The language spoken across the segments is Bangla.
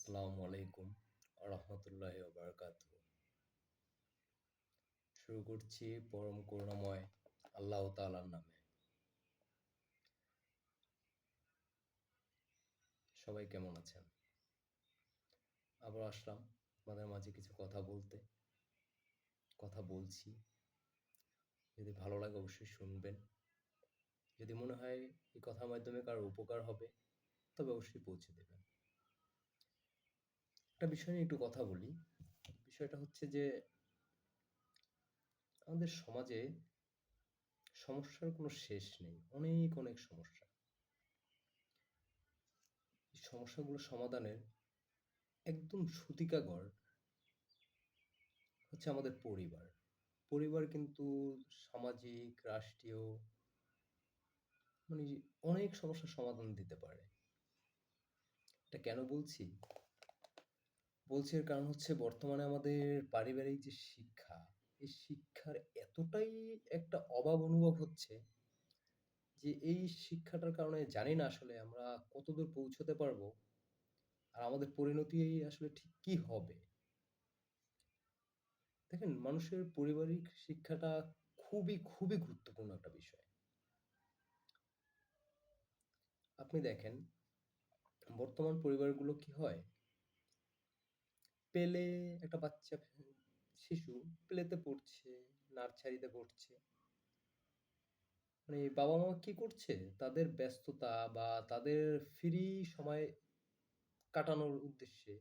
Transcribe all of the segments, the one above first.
আসসালামু আলাইকুম রহমতুল্লাহ বারকাত শুরু করছি পরম করুণাময় আল্লাহ তাআলার নামে। সবাই কেমন আছেন? আবার আসলাম আমাদের মাঝে কিছু কথা বলতে, কথা বলছি। যদি ভালো লাগে অবশ্যই শুনবেন। যদি মনে হয় এই কথার মাধ্যমে কারোর উপকার হবে, তবে অবশ্যই পৌঁছে দেবেন। একটা বিষয় নিয়ে একটু কথা বলি। বিষয়টা হচ্ছে যে, আমাদের সমাজে সমস্যার কোনো শেষ নেই, অনেক অনেক সমস্যা। সমস্যাগুলো সমাধানের একদম সূতিকাগর হচ্ছে আমাদের পরিবার। পরিবার কিন্তু সামাজিক, রাষ্ট্রীয় মানে অনেক সমস্যার সমাধান দিতে পারে। এটা কেন বলছি? বলছি এর কারণ হচ্ছে বর্তমানে আমাদের পারিবারিক যে শিক্ষা এই শিক্ষার এতটাই একটা অভাব অনুভব হচ্ছে যে এই শিক্ষাটার কারণে জানি না আসলে আমরা কতদূর পৌঁছতে পারব আর আমাদের পরিণতি আসলে ঠিক কি হবে। দেখেন, মানুষের পারিবারিক শিক্ষাটা খুবই খুবই গুরুত্বপূর্ণ একটা বিষয়। আপনি দেখেন, বর্তমান পরিবারগুলো কি হয়? পেলে একটা বাচ্চা, শিশু প্লেতে পড়ছে, নার্সারিতে পড়ছে। মানে বাবা মা কি করছে? তাদের ব্যস্ততা বা তাদের ফ্রি সময় কাটানোর উদ্দেশ্যে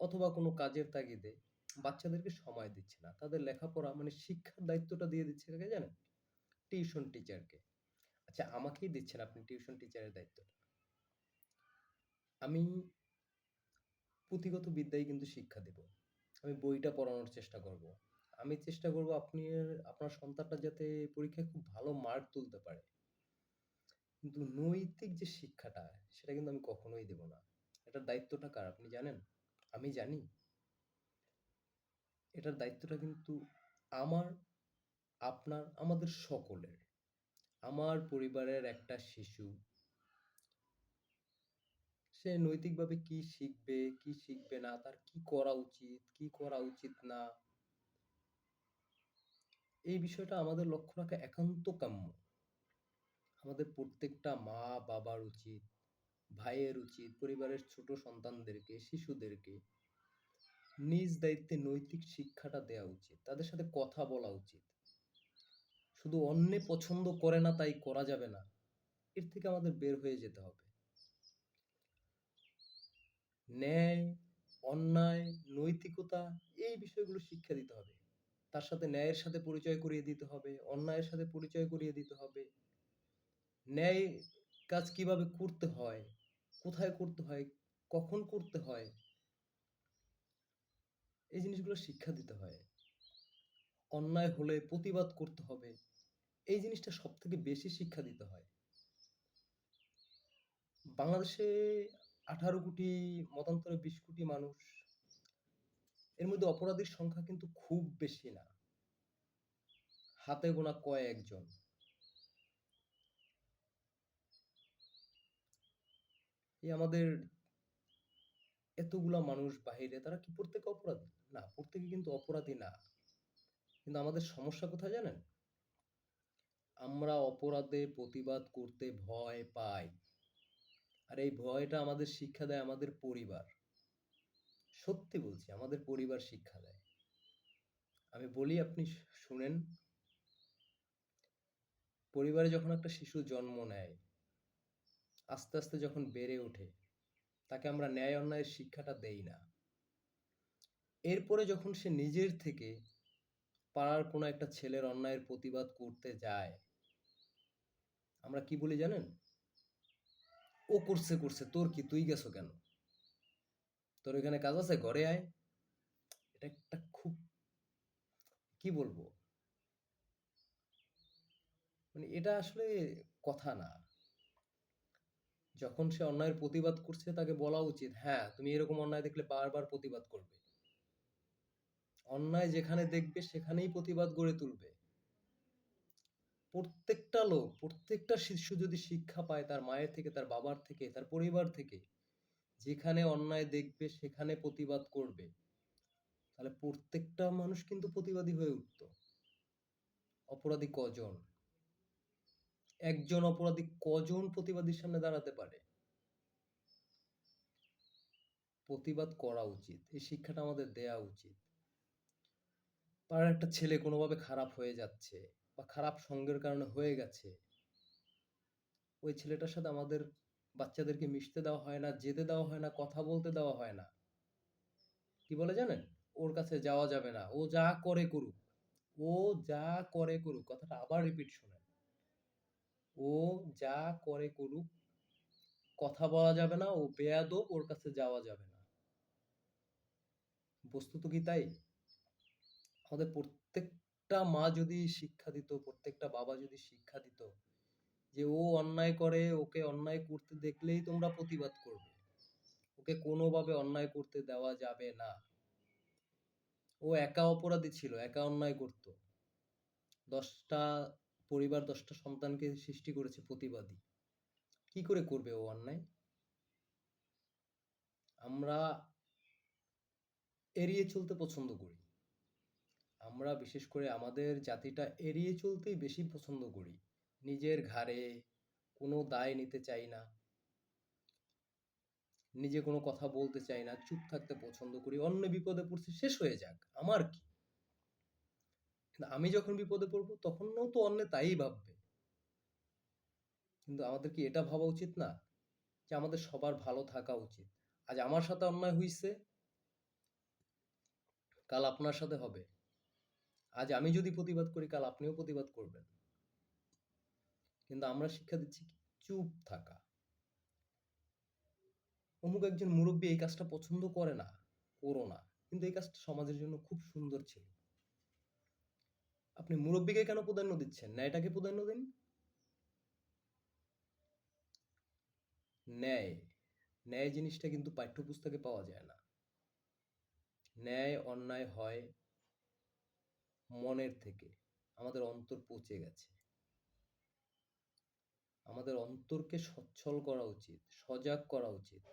অথবা কোনো কাজের তাগিদে বাচ্চাদেরকে সময় দিচ্ছে না। তাদের লেখাপড়া মানে শিক্ষার দায়িত্বটা দিয়ে দিচ্ছে কাকে জানেন? টিউশন টিচারকে। আচ্ছা আমাকেই দিচ্ছেন আপনি টিউশন টিচারের দায়িত্বটা। আমি পুঁথিগত বিদ্যাই কিন্তু শিক্ষা দেব। আমি বইটা পড়ানোর চেষ্টা করব। আমি চেষ্টা করব আপনি আপনার সন্তানটা যাতে পরীক্ষায় খুব ভালো মার্ক তুলতে পারে। কিন্তু নৈতিক যে শিক্ষাটা, সেটা কিন্তু আমি কখনোই দেব না। এটার দায়িত্বটা কার আপনি জানেন? আমি জানি। এটার দায়িত্বটা কিন্তু আমার, আপনার, আমাদের সকলের। আমার পরিবারের একটা শিশু সে নৈতিকভাবে কি শিখবে কি শিখবে না? তার কি করা উচিত, কি করা উচিত না? এই বিষয়টা আমাদের লক্ষ্য রাখা একান্ত কাম্য। আমাদের প্রত্যেকটা মা বাবার উচিত, ভাইয়ের উচিত, পরিবারের ছোট সন্তানদেরকে, শিশুদেরকে নিজ দায়িত্বে নৈতিক শিক্ষাটা দেওয়া উচিত, তাদের সাথে কথা বলা উচিত। শুধু অন্যে পছন্দ করে না, তাই করা যাবে না। এর থেকে আমাদের বের হয়ে যেতে হবে। ন্যায়, অন্যায়, নৈতিকতা এই বিষয়গুলো শিক্ষা দিতে হবে। তার সাথে ন্যায়ের সাথে পরিচয় করিয়ে দিতে হবে, অন্যায়ের সাথে পরিচয় করিয়ে দিতে হবে। ন্যায় কাজ কীভাবে করতে হয়, কোথায় করতে হয়, কখন করতে হয়, এই জিনিসগুলো শিক্ষা দিতে হয়। অন্যায় হলে প্রতিবাদ করতে হবে, এই জিনিসটা সব থেকে বেশি শিক্ষা দিতে হয়। বাংলাদেশে আঠারো কোটি মতান্তরে বিশ কোটি মানুষ, এর মধ্যে অপরাধীর সংখ্যা কিন্তু খুব বেশি না। হাতে গোনা কয়েকজন এই আমাদের এতগুলা মানুষ বাহিরে, তারা কি প্রত্যেকে অপরাধী? না, প্রত্যেকে কিন্তু অপরাধী না। কিন্তু আমাদের সমস্যা কোথায় জানেন? আমরা অপরাধে প্রতিবাদ করতে ভয় পাই। আর এই ভয়টা আমাদের শিক্ষা দেয় আমাদের পরিবার। সত্যি বলছি, আমাদের পরিবার শিক্ষা দেয়। আমি বলি, আপনি শুনেন, পরিবারে যখন একটা শিশু জন্ম নেয়, আস্তে আস্তে যখন বেড়ে ওঠে, তাকে আমরা ন্যায় অন্যায়ের শিক্ষাটা দেই না। এরপরে যখন সে নিজের থেকে পাড়ার কোনো একটা ছেলের অন্যায়ের প্রতিবাদ করতে যায়, আমরা কি বলি জানেন? ও করছে করছে, তোর কি, তুই গেছো কেন? তোর এখানে কাজ আছে? ঘরে আয়। এটা একটা খুব, কি বলব? মানে এটা আসলে কথা না। যখন সে অন্যায়ের প্রতিবাদ করছে, তাকে বলা উচিত হ্যাঁ তুমি এরকম অন্যায় দেখলে বারবার প্রতিবাদ করবে। অন্যায় যেখানে দেখবে, সেখানেই প্রতিবাদ গড়ে তুলবে। প্রত্যেকটা লোক, প্রত্যেকটা শিশু যদি শিক্ষা পায় তার মায়ের থেকে, তার বাবার থেকে, তার পরিবার থেকে, যেখানে অন্যায় দেখবে, সেখানে প্রতিবাদ করবে, তাহলে প্রত্যেকটা মানুষ কিন্তু প্রতিবাদী হয়ে উঠতো। অপরাধী কজন? একজন অপরাধী কজন প্রতিবাদীর সামনে দাঁড়াতে পারে? প্রতিবাদ করা উচিত, এই শিক্ষাটা আমাদের দেয়া উচিত। পাড়ার একটা ছেলে কোনোভাবে খারাপ হয়ে যাচ্ছে বা খারাপ সঙ্গের কারণে হয়ে গেছে, ওই ছেলেটার সাথে আমাদের বাচ্চাদেরকে মিশতে দেওয়া হয় না, যেতে দেওয়া হয় না, কথা বলতে দেওয়া হয় না। কি বলে জানেন? ওর কাছে যাওয়া যাবে না। ও যা করে করুক, ও যা করে করুক, কথাটা আবার রিপিট শোনেন। ও যা করে করুক, কথা বলা যাবে না, ও বেয়াদব, ওর কাছে যাওয়া যাবে না। বস্তুত কি তাই? আমাদের প্রত্যেকটা মা যদি শিক্ষা দিত, প্রত্যেকটা বাবা যদি শিক্ষা দিত যে ও অন্যায় করে, ওকে অন্যায় করতে দেখলেই তোমরা প্রতিবাদ করবে। ওকে কোনোভাবে অন্যায় করতে দেওয়া যাবে না। ও একা অপরাধী ছিল, একা অন্যায় করত। দশটা পরিবার, দশটা সন্তানকে সৃষ্টি করেছে প্রতিবাদী। কি করে করবে ও অন্যায়? আমরা এড়িয়ে চলতে পছন্দ করি। আমরা বিশেষ করে আমাদের জাতিটা এড়িয়ে চলতেই বেশি পছন্দ করি। নিজের ঘাড়ে কোনো দায় নিতে চাই না। নিজে কোনো কথা বলতে চাই না, চুপ থাকতে পছন্দ করি, অন্য বিপদে পড়ছে, শেষ হয়ে যাক, আমার কি? কিন্তু আমি যখন বিপদে পড়ব, তখনও তো অন্য তাই ভাববে। কিন্তু আমাদের কি এটা ভাবা উচিত না? যে আমাদের সবার ভালো থাকা উচিত। আজ আমার সাথে অন্যায় হইছে, কাল আপনার সাথে হবে। আজ আমি যদি প্রতিবাদ করি, কাল আপনিও প্রতিবাদ করবেন। কিন্তু আমরা শিক্ষা দিচ্ছি চুপ থাকা। অমুক একজন মুরব্বী এই কাজটা পছন্দ করে না, করো না। কিন্তু এই কাজটা সমাজের জন্য খুব সুন্দর ছিল। আপনি মুরব্বীকে কেন প্রাধান্য দিচ্ছেন? ন্যায়টাকে প্রাধান্য দিন? ন্যায়। ন্যায় জিনিসটা কিন্তু পাঠ্যপুস্তকে পাওয়া যায় না। ন্যায় অন্যায় হয় মনের থেকে। আমাদের অন্তর পচে গেছে। আমাদের অন্তরকে সচ্ছল করা উচিত, সজাগ করা উচিত।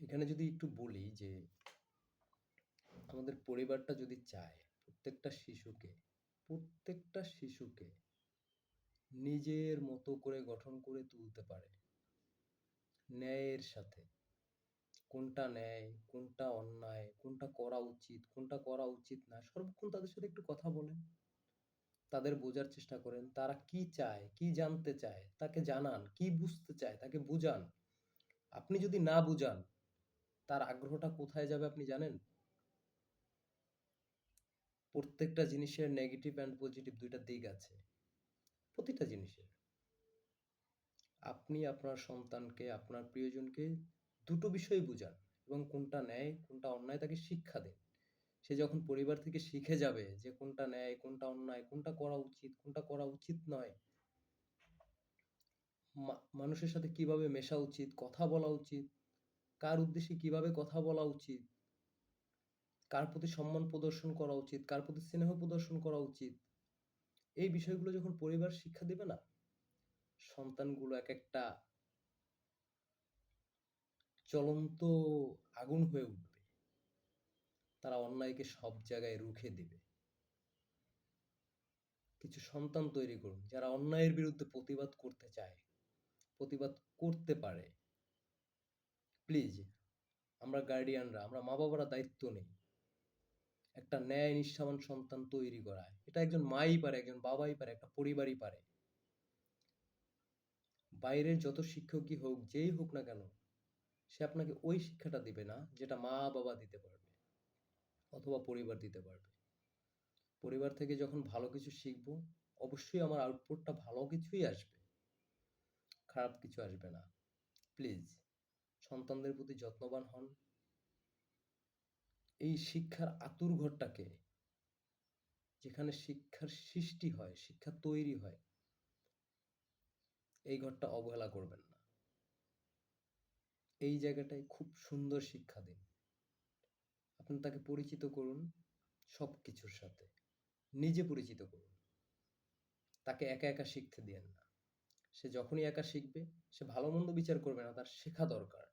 এখানে যদি একটু বলি যে, আমাদের পরিবারটা যদি চায়, প্রত্যেকটা শিশুকে প্রত্যেকটা শিশুকে নিজের মতো করে গঠন করে তুলতে পারে ন্যায়ের সাথে। কোনটা ন্যায়, কোনটা অন্যায়, কোনটা করা উচিত, কোনটা করা উচিত না, সর্বক্ষণ তাদের সাথে একটু কথা বলেন। তাদের বোঝার চেষ্টা করেন, তারা কি চায়, কি জানতে চায়, তাকে জানান, কি বুঝতে চায়, তাকে বুঝান। আপনি যদি না বুঝান, তার আগ্রহটা কোথায় যাবে আপনি জানেন? প্রত্যেকটা জিনিসের নেগেটিভ অ্যান্ড পজিটিভ দুইটা দিক আছে। প্রতিটা জিনিসের। আপনি আপনার সন্তানকে, আপনার প্রিয়জনকে দুটো বিষয় বুঝান এবং কোনটা ন্যায়, কোনটা অন্যায় তাকে শিক্ষা দেন। সে যখন পরিবার থেকে শিখে যাবে যে কোনটা ন্যায়, কোনটা অন্যায়, কোনটা করা উচিত, কোনটা করা উচিত নয় মানুষের সাথে কীভাবে মেশা উচিত, কথা বলা উচিত, কার উদ্দেশ্যে কীভাবে কথা বলা উচিত, কার প্রতি সম্মান প্রদর্শন করা উচিত, কার প্রতি স্নেহ প্রদর্শন করা উচিত, এই বিষয়গুলো যখন পরিবার শিক্ষা দেবে না সন্তানগুলো এক একটা চলন্ত আগুন হয়ে উঠবে। তারা অন্যায়কে সব জায়গায় রুখে দেবে। কিছু সন্তান তৈরি করুন, যারা অন্যায়ের বিরুদ্ধে প্রতিবাদ করতে চায়, প্রতিবাদ করতে পারে। প্লিজ, আমরা গার্ডিয়ানরা, আমরা মা বাবারা দায়িত্ব নেই। একটা ন্যায় নিষ্ঠাবান সন্তান তৈরি করা, এটা একজন মাই পারে, একজন বাবাই পারে, একটা পরিবারই পারে। বাইরের যত শিক্ষকই হোক, যেই হোক না কেন, সে আপনাকে ওই শিক্ষাটা দিবে না যেটা মা বাবা দিতে পারবে অথবা পরিবার দিতে পারবে। পরিবার থেকে যখন ভালো কিছু শিখব, অবশ্যই আমার আউটপুটটা ভালো কিছুই আসবে। খারাপ কিছু আসবে না। প্লিজ সন্তানদের প্রতি যত্নবান হন। এই শিক্ষার আতুর ঘরটাকে যেখানে শিক্ষার সৃষ্টি হয়, শিক্ষা তৈরি হয় এই ঘরটা অবহেলা করবেন না এই জায়গাটায় খুব সুন্দর শিক্ষা দিন আপনি তাকে পরিচিত করুন সব কিছুর সাথে নিজে পরিচিত করুন তাকে একা, একা শিখতে দিয়েন না। সে যখনই একা শিখবে, সে ভালো-মন্দ বিচার করবে না, তার শেখা দরকার।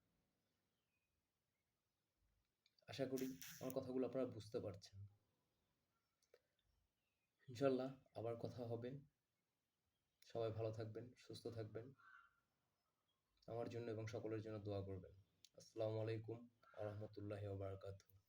আশা করি আমার কথাগুলো আপনারা বুঝতে পারছেন। ইনশাল্লাহ আবার কথা হবে। সবাই ভালো থাকবেন, সুস্থ থাকবেন। আমার জন্য এবং সকলের জন্য দোয়া করবেন। আসসালামু আলাইকুম ওয়া রাহমাতুল্লাহি বারাকাতুহু।